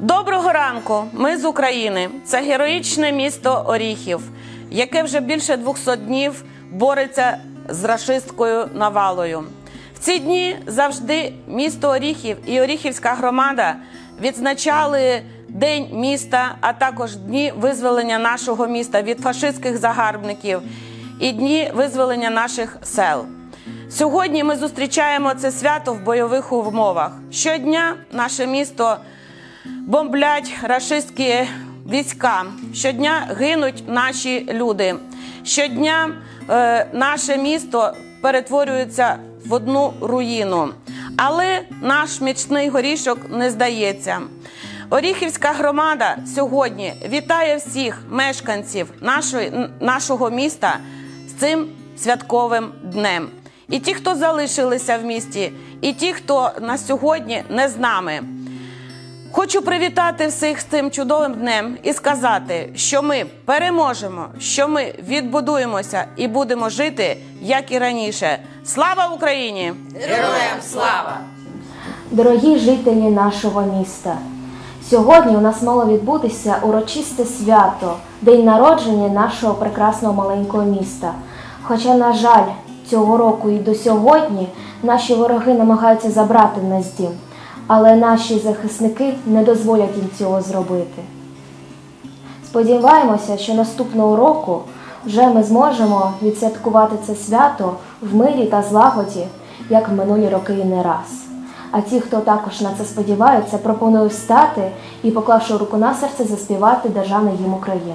Доброго ранку! Ми з України. Це героїчне місто Оріхів, яке вже більше 200 днів бореться з рашисткою навалою. В ці дні завжди місто Оріхів і Оріхівська громада відзначали День міста, а також дні визволення нашого міста від фашистських загарбників і дні визволення наших сел. Сьогодні ми зустрічаємо це свято в бойових умовах. Щодня наше місто бомблять рашистські війська. Щодня гинуть наші люди. Щодня е, наше місто перетворюється в одну руїну. Але наш мічний горішок не здається. Оріхівська громада сьогодні вітає всіх мешканців нашої, нашого міста з цим святковим днем. І ті, хто залишилися в місті, і ті, хто на сьогодні не з нами. Хочу привітати всіх з цим чудовим днем і сказати, що ми переможемо, що ми відбудуємося і будемо жити як і раніше. Слава Україні! Героям слава! Дорогі жителі нашого міста, сьогодні у нас мало відбутися урочисте свято, день народження нашого прекрасного маленького міста. Хоча, на жаль, цього року і до сьогодні наші вороги намагаються забрати в нас дім, але наші захисники не дозволять їм цього зробити. Сподіваємося, що наступного року вже ми зможемо відсвяткувати це свято в мирі та злагоді, як в минулі роки і не раз. А ті, хто також на це сподіваються, пропоную встати і, поклавши руку на серце, заспівати державний їм України.